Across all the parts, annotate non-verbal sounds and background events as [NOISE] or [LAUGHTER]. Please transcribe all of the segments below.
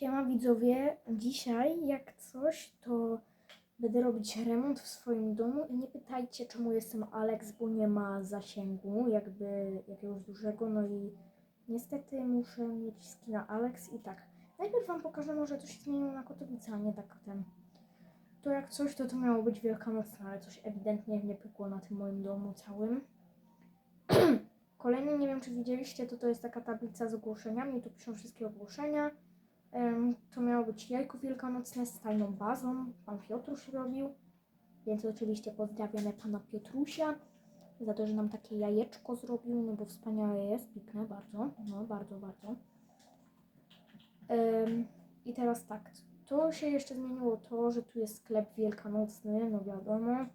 Siema widzowie, dzisiaj jak coś, to będę robić remont w swoim domu i nie pytajcie czemu jestem Alex, bo nie ma zasięgu jakby jakiegoś dużego, no i niestety muszę mieć skina Alex i tak. Najpierw wam pokażę może co się zmieniło na Kotowice, a nie tak ten. To jak coś, to to miało być Wielkanocne, ale coś ewidentnie nie pykło na tym moim domu całym. [CLEARS THROAT] Kolejny, nie wiem czy widzieliście, to to jest taka tablica z ogłoszeniami, tu piszą wszystkie ogłoszenia. To miało być jajko wielkanocne z tajną bazą. Pan Piotruś robił. Więc oczywiście pozdrawiamy pana Piotrusia za to, że nam takie jajeczko zrobił, no bo wspaniałe jest, piękne bardzo, no bardzo, bardzo. I teraz tak, to się jeszcze zmieniło to, że tu jest sklep wielkanocny, no wiadomo,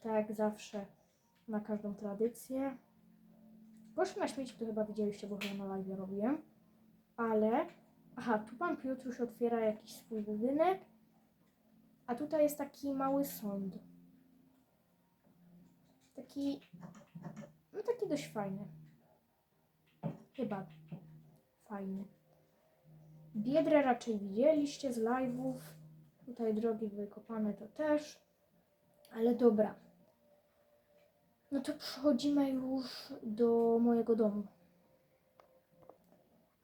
tak jak zawsze na każdą tradycję. Proszę na śmieci to chyba widzieliście, bo chyba na live robiłem, ale Aha, tu pan Piotruś otwiera jakiś swój budynek, a tutaj jest taki mały sąd. Taki, no taki dość fajny. Chyba fajny. Biedrę raczej widzieliście z live'ów. Tutaj drogi wykopane to też. Ale dobra. No to przechodzimy już do mojego domu.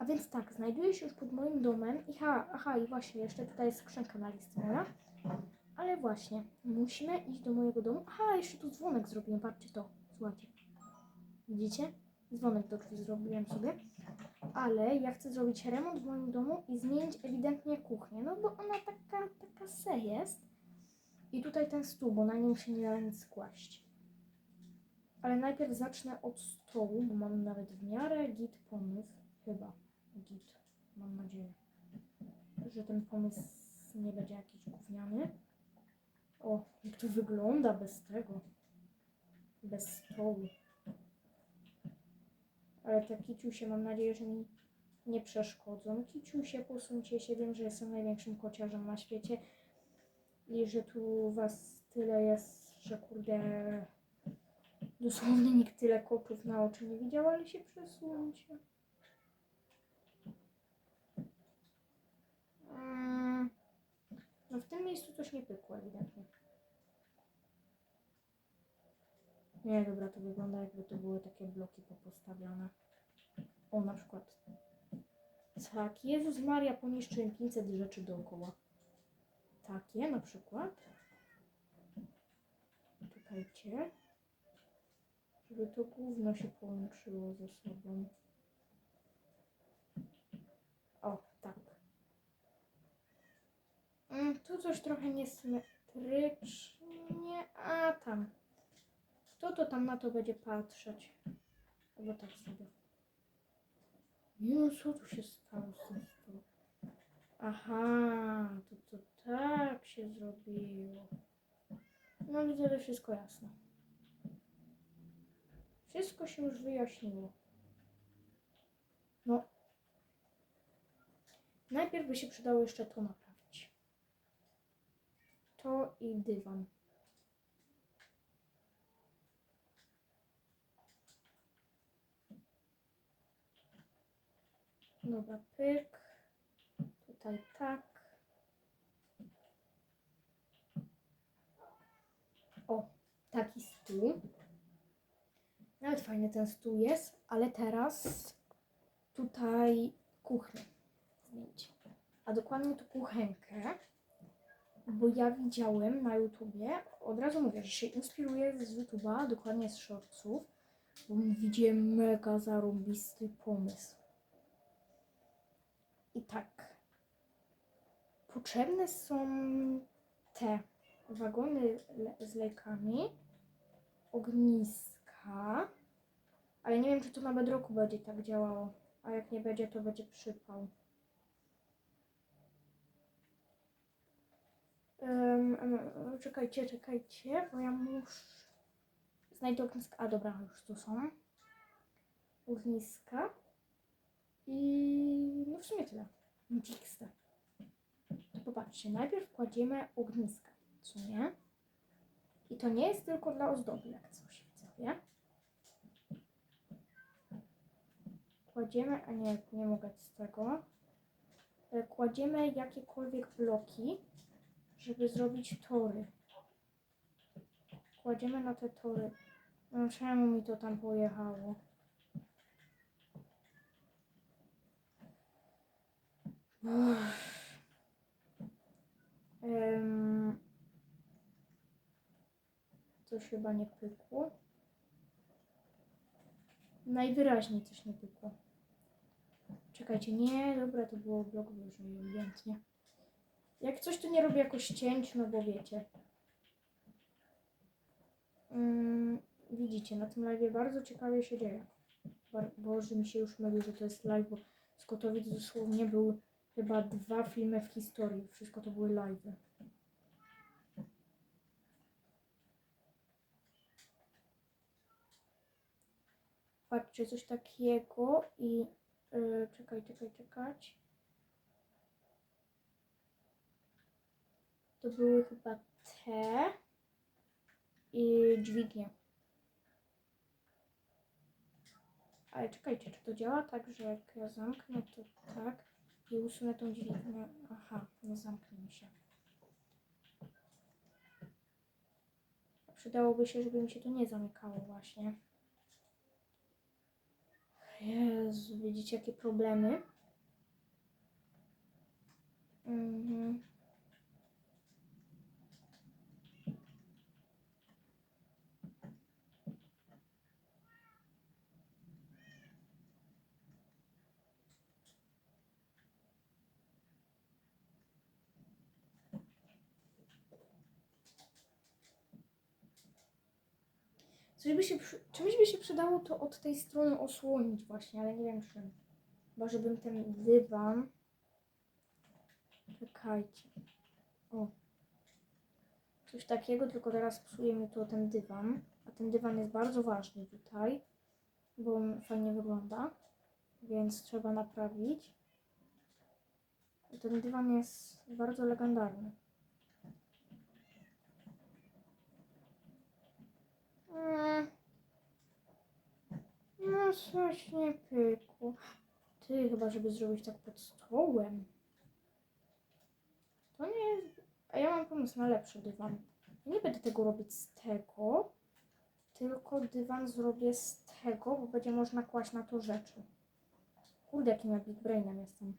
A więc tak, znajduję się już pod moim domem i ha, aha, i właśnie, jeszcze tutaj jest skrzynka na listę moja. Ale właśnie, musimy iść do mojego domu. Aha, jeszcze tu dzwonek zrobiłem, patrzcie to, słuchajcie. Widzicie? Dzwonek do drzwi zrobiłem sobie. Ale ja chcę zrobić remont w moim domu i zmienić ewidentnie kuchnię, no bo ona taka, taka se jest. I tutaj ten stół, bo na nim się nie da nic kłaść. Ale najpierw zacznę od stołu, bo mam nawet w miarę git pomysł. Chyba nadzieję, że ten pomysł nie będzie jakiś gówniany. O, jak to wygląda bez tego. Bez stołu. Ale te kiciusie mam nadzieję, że mi nie przeszkodzą. Kiciusie, posuńcie się. Wiem, że jestem największym kociarzem na świecie. I że tu was tyle jest, że kurde... Dosłownie nikt tyle kotów na oczy nie widział, ale się przesuńcie. No w tym miejscu coś nie pykło ewidentnie. Nie, dobra, to wygląda jakby to były takie bloki popostawione. O, na przykład. Tak, Jezus Maria poniszczył 500 rzeczy dookoła. Takie na przykład. Czekajcie. Żeby to gówno się połączyło ze sobą. O, Tu coś trochę niesymetrycznie. A tam. Kto to tam na to będzie patrzeć? Albo tak sobie. Nie, co tu się stało z tym? Aha, to to tak się zrobiło. No widzę, że wszystko jasne. Wszystko się już wyjaśniło. No. Najpierw by się przydało jeszcze to naprawić. To i dywan. Dobra, pyk. Tutaj tak. O, taki stół. Nawet fajny ten stół jest, ale teraz tutaj kuchnię zmienić. A dokładnie tu kuchenkę, bo ja widziałem na YouTubie, od razu mówię, że się inspiruję z YouTube'a, dokładnie z shortsów, bo widziałem mega zarąbisty pomysł. I tak, potrzebne są te wagony le- z lejkami, ogniska, ale nie wiem, czy to na bedroku będzie tak działało. A jak nie będzie, to będzie przypał. Em, em, czekajcie, czekajcie, bo ja muszę... Znajdę ogniska. A dobra, już tu są. Ogniska. I no w sumie tyle. Mixte. To popatrzcie, najpierw kładziemy ogniska, co nie? I to nie jest tylko dla ozdoby, jak coś widzowie. Kładziemy, a nie, nie mogę z tego. e, kładziemy jakiekolwiek bloki, żeby zrobić tory. Kładziemy na te tory. No czemu mi to tam pojechało? Em, Coś chyba nie pykło. Najwyraźniej coś nie pykło. Czekajcie, nie, dobra, to było blok wyżej, ewidentnie. Jak coś to nie robię jakoś cięć, no bo wiecie. Mm, widzicie, na tym live bardzo ciekawie się dzieje. Boże, mi się już myli, że to jest live, bo z Kotowic dosłownie były chyba dwa filmy w historii. Wszystko to były live. Patrzcie, coś takiego i yy, czekaj, czekaj, czekać. To były chyba te i dźwignie. Ale czekajcie, czy to działa tak, że jak ja zamknę to tak i usunę tą dźwignię? Aha, nie zamknie mi się. Przydałoby się, żeby mi się to nie zamykało właśnie. Jezu, widzicie jakie problemy? Mhm. Coś by się, czymś by się przydało to od tej strony osłonić właśnie, ale nie wiem czym. Chyba żebym ten dywan... Czekajcie. O. Coś takiego, tylko teraz psuje mi to ten dywan. A ten dywan jest bardzo ważny tutaj, bo on fajnie wygląda. Więc trzeba naprawić. Ten dywan jest bardzo legendarny. No coś nie. Ty, chyba żeby zrobić tak pod stołem. To nie jest... A ja mam pomysł na lepszy dywan. Nie będę tego robić z tego, tylko dywan zrobię z tego, bo będzie można kłaść na to rzeczy. Kurde, jakim ja big brainem jestem.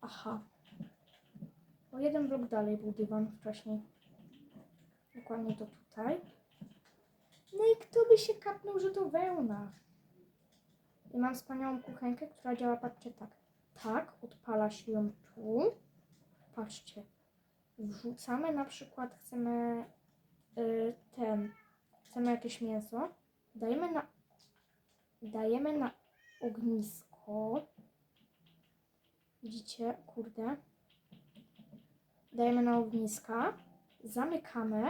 Aha. O jeden blok dalej był dywan wcześniej. Dokładnie to tutaj. No i kto by się kapnął, że to wełna? I mam wspaniałą kuchenkę, która działa, patrzcie, tak. Tak, odpala się ją tu. Patrzcie. Wrzucamy na przykład, chcemy y, ten, chcemy jakieś mięso. Dajemy na, dajemy na ognisko. Widzicie, kurde. Dajemy na ogniska, zamykamy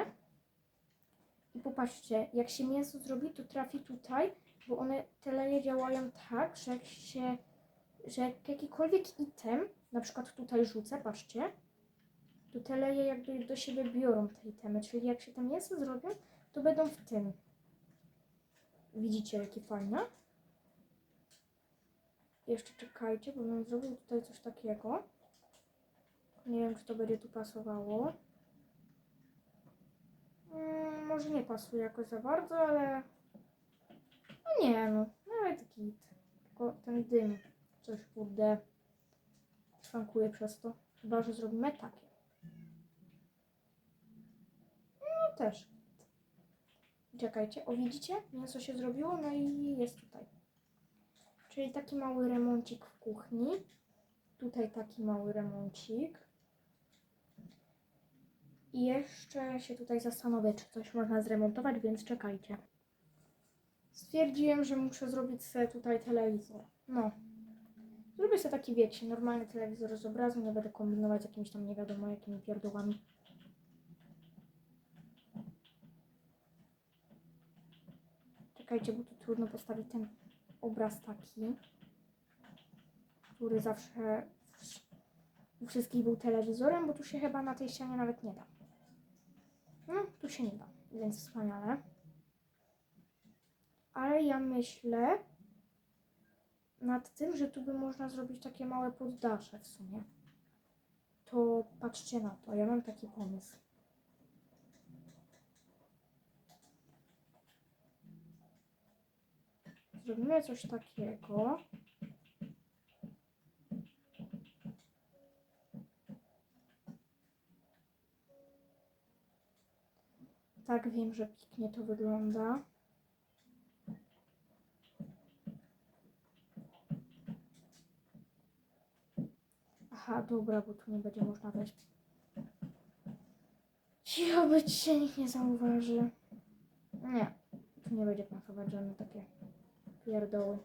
i popatrzcie, jak się mięso zrobi, to trafi tutaj, bo one, te leje działają tak, że jak się, że jak jakikolwiek item, na przykład tutaj rzucę, patrzcie, to te leje jakby do siebie biorą te itemy, czyli jak się te mięso zrobią, to będą w tym. Widzicie, jakie fajne? Jeszcze czekajcie, bo bym zrobił tutaj coś takiego. Nie wiem, czy to będzie tu pasowało. Mm, może nie pasuje jakoś za bardzo, ale... No nie no, nawet git. Tylko ten dym coś kurde szwankuje przez to. Chyba, że zrobimy takie. No też. Czekajcie, o widzicie? Mięso się zrobiło, no i jest tutaj. Czyli taki mały remoncik w kuchni. Tutaj taki mały remoncik. I jeszcze się tutaj zastanowię, czy coś można zremontować, więc czekajcie. Stwierdziłem, że muszę zrobić sobie tutaj telewizor. No. Zrobię sobie taki, wiecie, normalny telewizor z obrazu, nie będę kombinować z jakimiś tam nie wiadomo jakimi pierdołami. Czekajcie, bo tu trudno postawić ten obraz taki, który zawsze u wszystkich był telewizorem, bo tu się chyba na tej ścianie nawet nie da. No, tu się nie da, więc wspaniale. ale ja myślę nad tym, że tu by można zrobić takie małe poddasze w sumie. To patrzcie na to, ja mam taki pomysł. Zrobimy coś takiego. Tak, wiem, że pięknie to wygląda. Aha, dobra, bo tu nie będzie można wejść. Cicho być się nikt nie zauważy. Nie, tu nie będzie pasować żadne takie pierdoły.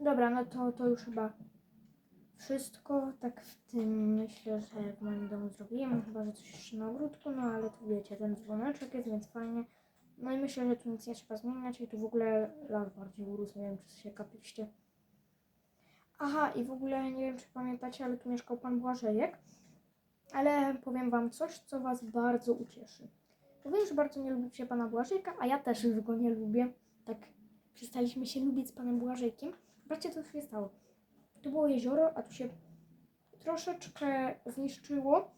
Dobra, no to, to już chyba wszystko. Tak w tym myślę, że w moim domu zrobiłem. Chyba, że coś jeszcze na ogródku, no ale tu wiecie, ten dzwoneczek jest, więc fajnie. No i myślę, że tu nic nie trzeba zmieniać i tu w ogóle las bardziej urósł, nie wiem czy się kapiliście. Aha, i w ogóle nie wiem czy pamiętacie, ale tu mieszkał pan Błażejek. Ale powiem wam coś, co was bardzo ucieszy. Bo wiem, że bardzo nie lubicie pana Błażejka, a ja też już go nie lubię. Tak przestaliśmy się lubić z panem Błażejkiem. Zobaczcie, co się stało. Tu było jezioro, a tu się troszeczkę zniszczyło.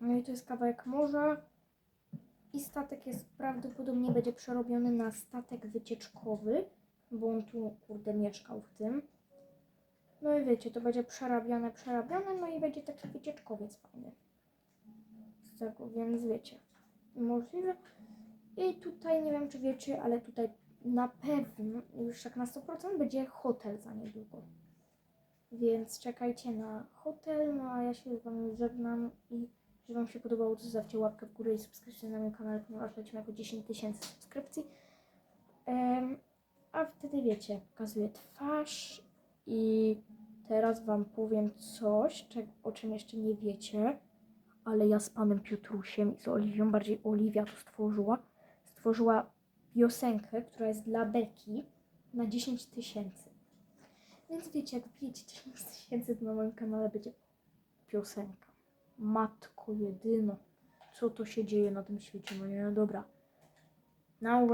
No i to jest kawałek morza. I statek jest prawdopodobnie będzie przerobiony na statek wycieczkowy, bo on tu, kurde, mieszkał w tym. No i wiecie, to będzie przerabiane, przerabiane, no i będzie taki wycieczkowiec fajny. Z tego, więc wiecie, możliwe. I tutaj, nie wiem czy wiecie, ale tutaj na pewno, już tak na 100% będzie hotel za niedługo. Więc czekajcie na hotel, no a ja się z wami żegnam i jeżeli wam się podobało, to zostawcie łapkę w górę i subskrypcję na moim kanale, ponieważ lecimy jako 10 tysięcy subskrypcji. Em, a wtedy wiecie, pokazuję twarz i teraz wam powiem coś, o czym jeszcze nie wiecie, ale ja z panem Piotrusiem i z Oliwią, bardziej Oliwia to stworzyła, stworzyła piosenkę, która jest dla Beki na 10 tysięcy. Więc wiecie, jak wbijecie 10 tysięcy, to na moim kanale będzie piosenka. Matko jedyno, co to się dzieje na tym świecie? No nie, no dobra. Now